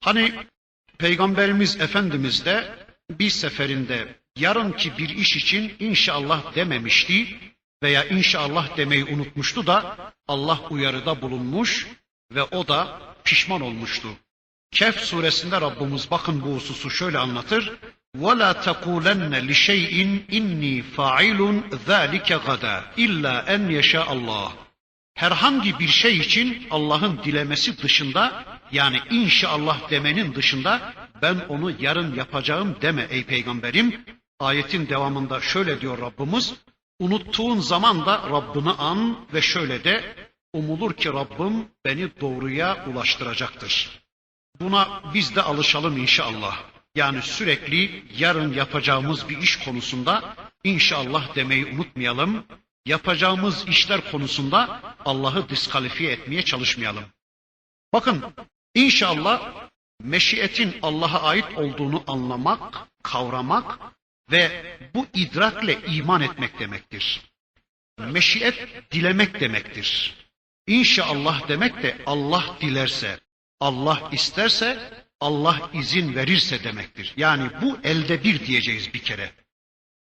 Hani Peygamberimiz Efendimiz de bir seferinde yarınki bir iş için inşallah dememişti veya inşallah demeyi unutmuştu da Allah uyarıda bulunmuş ve o da pişman olmuştu. Kehf suresinde Rabbimiz bakın bu hususu şöyle anlatır. وَلَا تَقُولَنَّ لِشَيْءٍ اِنِّي فَاعِلٌ ذَٰلِكَ غَدًا اِلَّا اَنْ يَشَاءَ اللّٰهِ Herhangi bir şey için Allah'ın dilemesi dışında yani inşallah demenin dışında ben onu yarın yapacağım deme ey peygamberim. Ayetin devamında şöyle diyor Rabbimiz. Unuttuğun zaman da Rabbini an ve şöyle de umulur ki Rabbim beni doğruya ulaştıracaktır. Buna biz de alışalım inşallah. Yani sürekli yarın yapacağımız bir iş konusunda inşallah demeyi unutmayalım. Yapacağımız işler konusunda Allah'ı diskalifiye etmeye çalışmayalım. Bakın inşallah meşiyetin Allah'a ait olduğunu anlamak, kavramak ve bu idrakle iman etmek demektir. Meşiyet dilemek demektir. İnşallah demek de Allah dilerse, Allah isterse, Allah izin verirse demektir. Yani bu elde bir diyeceğiz bir kere.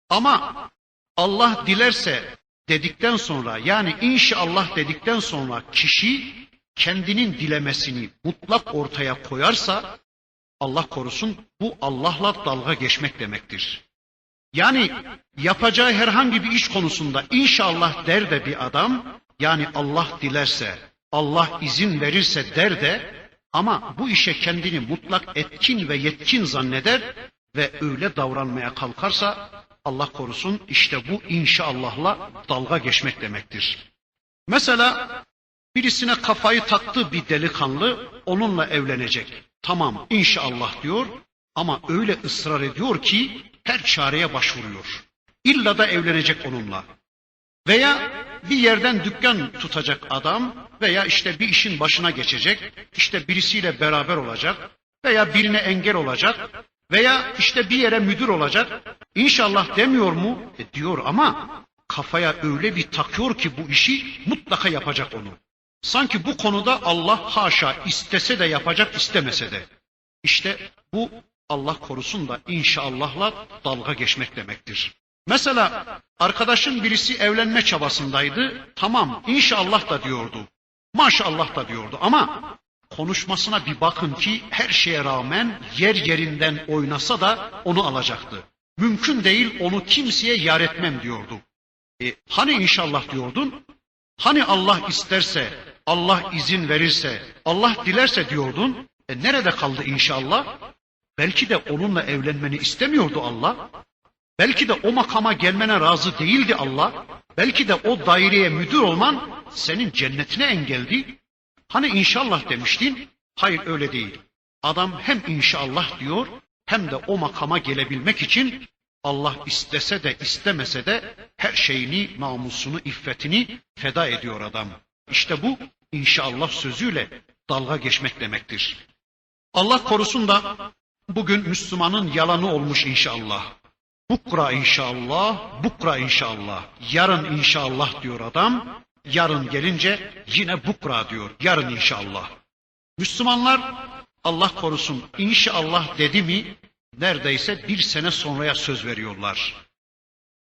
Ama Allah dilerse dedikten sonra yani inşallah dedikten sonra kişi kendinin dilemesini mutlak ortaya koyarsa Allah korusun bu Allah'la dalga geçmek demektir. Yani yapacağı herhangi bir iş konusunda inşallah der de bir adam yani Allah dilerse Allah izin verirse der de ama bu işe kendini mutlak etkin ve yetkin zanneder ve öyle davranmaya kalkarsa Allah korusun işte bu inşallahla dalga geçmek demektir. Mesela birisine kafayı taktı bir delikanlı onunla evlenecek. Tamam inşallah diyor ama öyle ısrar ediyor ki her çareye başvuruyor. İlla da evlenecek onunla. Veya bir yerden dükkan tutacak adam veya işte bir işin başına geçecek, işte birisiyle beraber olacak veya birine engel olacak veya işte bir yere müdür olacak. İnşallah demiyor mu? E diyor ama kafaya öyle bir takıyor ki bu işi mutlaka yapacak onu. Sanki bu konuda Allah haşa istese de yapacak istemese de. İşte bu Allah korusun da inşallahla dalga geçmek demektir. Mesela arkadaşın birisi evlenme çabasındaydı. Tamam inşallah da diyordu. Maşallah da diyordu ama konuşmasına bir bakın ki her şeye rağmen yer yerinden oynasa da onu alacaktı. Mümkün değil onu kimseye yar etmem diyordu. E, hani inşallah diyordun? Hani Allah isterse, Allah izin verirse, Allah dilerse diyordun? E nerede kaldı inşallah? Belki de onunla evlenmeni istemiyordu Allah. Belki de o makama gelmene razı değildi Allah. Belki de o daireye müdür olman senin cennetine engeldi. Hani inşallah demiştin? Hayır öyle değil. Adam hem inşallah diyor hem de o makama gelebilmek için Allah istese de istemese de her şeyini, namusunu, iffetini feda ediyor adam. İşte bu inşallah sözüyle dalga geçmek demektir. Allah korusun da bugün Müslümanın yalanı olmuş inşallah. Bukra inşallah, bukra inşallah. Yarın inşallah diyor adam. Yarın gelince yine bukra diyor. Yarın inşallah. Müslümanlar Allah korusun inşallah dedi mi neredeyse bir sene sonraya söz veriyorlar.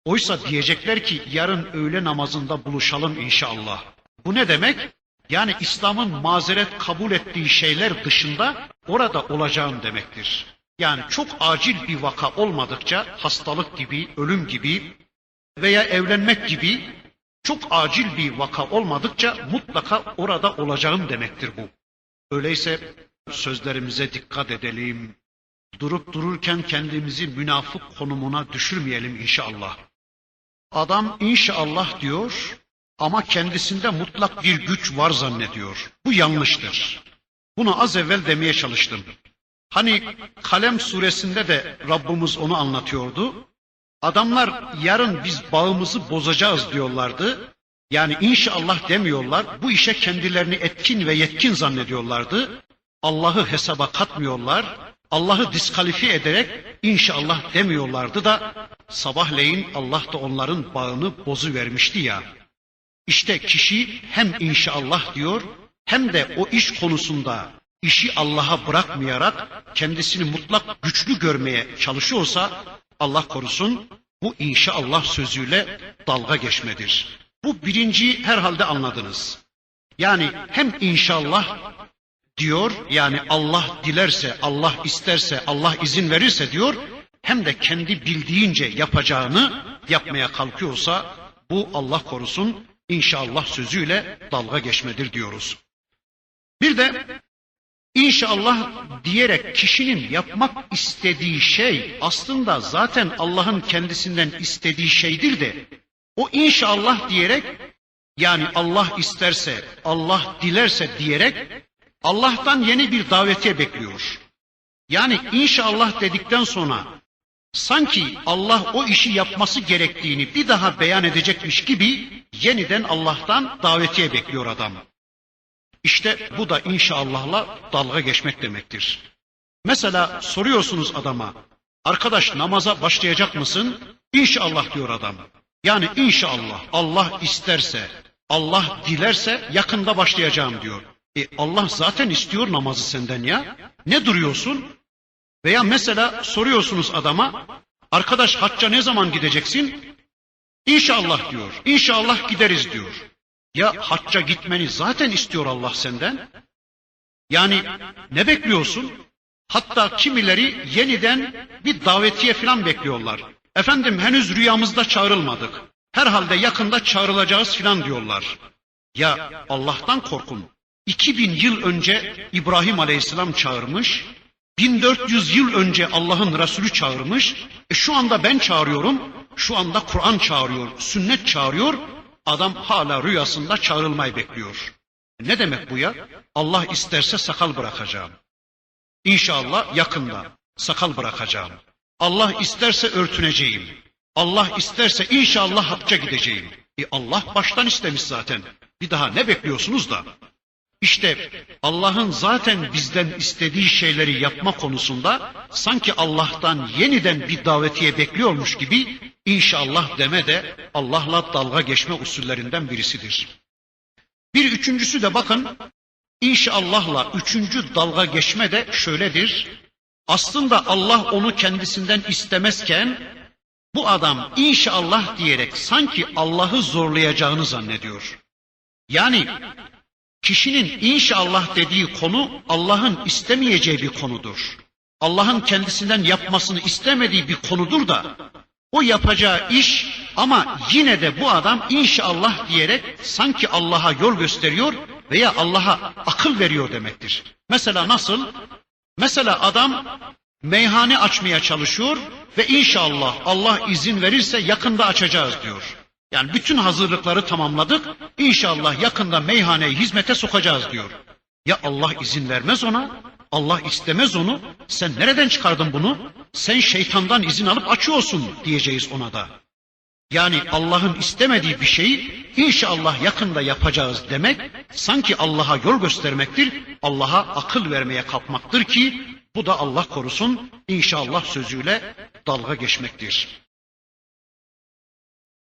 Oysa diyecekler ki yarın öğle namazında buluşalım inşallah. Bu ne demek? Yani İslam'ın mazeret kabul ettiği şeyler dışında orada olacağım demektir. Yani çok acil bir vaka olmadıkça hastalık gibi, ölüm gibi veya evlenmek gibi çok acil bir vaka olmadıkça mutlaka orada olacağım demektir bu. Öyleyse sözlerimize dikkat edelim. Durup dururken kendimizi münafık konumuna düşürmeyelim inşallah. Adam inşallah diyor ama kendisinde mutlak bir güç var zannediyor. Bu yanlıştır. Bunu az evvel demeye çalıştım. Hani Kalem suresinde de Rabbimiz onu anlatıyordu. Adamlar yarın biz bağımızı bozacağız diyorlardı. Yani inşallah demiyorlar. Bu işe kendilerini etkin ve yetkin zannediyorlardı. Allah'ı hesaba katmıyorlar. Allah'ı diskalifiye ederek inşallah demiyorlardı da sabahleyin Allah da onların bağını bozu vermişti ya. İşte kişi hem inşallah diyor hem de o iş konusunda işi Allah'a bırakmayarak kendisini mutlak güçlü görmeye çalışıyorsa Allah korusun bu inşallah sözüyle dalga geçmedir. Bu birinciyi herhalde anladınız. Yani hem inşallah diyor yani Allah dilerse, Allah isterse, Allah izin verirse diyor hem de kendi bildiğince yapacağını yapmaya kalkıyorsa bu Allah korusun inşallah sözüyle dalga geçmedir diyoruz. Bir de inşallah diyerek kişinin yapmak istediği şey aslında zaten Allah'ın kendisinden istediği şeydir de o inşallah diyerek yani Allah isterse, Allah dilerse diyerek Allah'tan yeni bir davetiye bekliyor. Yani inşallah dedikten sonra sanki Allah o işi yapması gerektiğini bir daha beyan edecekmiş gibi yeniden Allah'tan davetiye bekliyor adam. İşte bu da inşallahla dalga geçmek demektir. Mesela soruyorsunuz adama, arkadaş namaza başlayacak mısın? İnşallah diyor adam. Yani inşallah Allah isterse, Allah dilerse yakında başlayacağım diyor. E Allah zaten istiyor namazı senden ya. Ne duruyorsun? Veya mesela soruyorsunuz adama, arkadaş hacca ne zaman gideceksin? İnşallah diyor. İnşallah gideriz diyor. Ya hacca gitmeni zaten istiyor Allah senden. Yani ne bekliyorsun? Hatta kimileri yeniden bir davetiye falan bekliyorlar. Efendim henüz rüyamızda çağrılmadık. Herhalde yakında çağrılacağız filan diyorlar. Ya Allah'tan korkun. 2000 yıl önce İbrahim Aleyhisselam çağırmış. 1400 yıl önce Allah'ın Resulü çağırmış. E şu anda ben çağırıyorum. Şu anda Kur'an çağırıyor, sünnet çağırıyor. Adam hala rüyasında çağrılmayı bekliyor. Ne demek bu ya? Allah isterse sakal bırakacağım. İnşallah yakında sakal bırakacağım. Allah isterse örtüneceğim. Allah isterse inşallah hacca gideceğim. E Allah baştan istemiş zaten. Bir daha ne bekliyorsunuz da? İşte Allah'ın zaten bizden istediği şeyleri yapma konusunda sanki Allah'tan yeniden bir davetiye bekliyormuş gibi inşallah deme de Allah'la dalga geçme usullerinden birisidir. Bir üçüncüsü de bakın inşallahla üçüncü dalga geçme de şöyledir. Aslında Allah onu kendisinden istemezken bu adam inşallah diyerek sanki Allah'ı zorlayacağını zannediyor. Yani kişinin inşallah dediği konu Allah'ın istemeyeceği bir konudur. Allah'ın kendisinden yapmasını istemediği bir konudur da o yapacağı iş ama yine de bu adam inşallah diyerek sanki Allah'a yol gösteriyor veya Allah'a akıl veriyor demektir. Mesela nasıl? Mesela adam meyhane açmaya çalışıyor ve inşallah Allah izin verirse yakında açacağız diyor. Yani bütün hazırlıkları tamamladık. İnşallah yakında meyhaneyi hizmete sokacağız diyor. Ya Allah izin vermez ona, Allah istemez onu. Sen nereden çıkardın bunu? Sen şeytandan izin alıp açıyorsun diyeceğiz ona da. Yani Allah'ın istemediği bir şeyi inşallah yakında yapacağız demek sanki Allah'a yol göstermektir. Allah'a akıl vermeye kalkmaktır ki bu da Allah korusun inşallah sözüyle dalga geçmektir.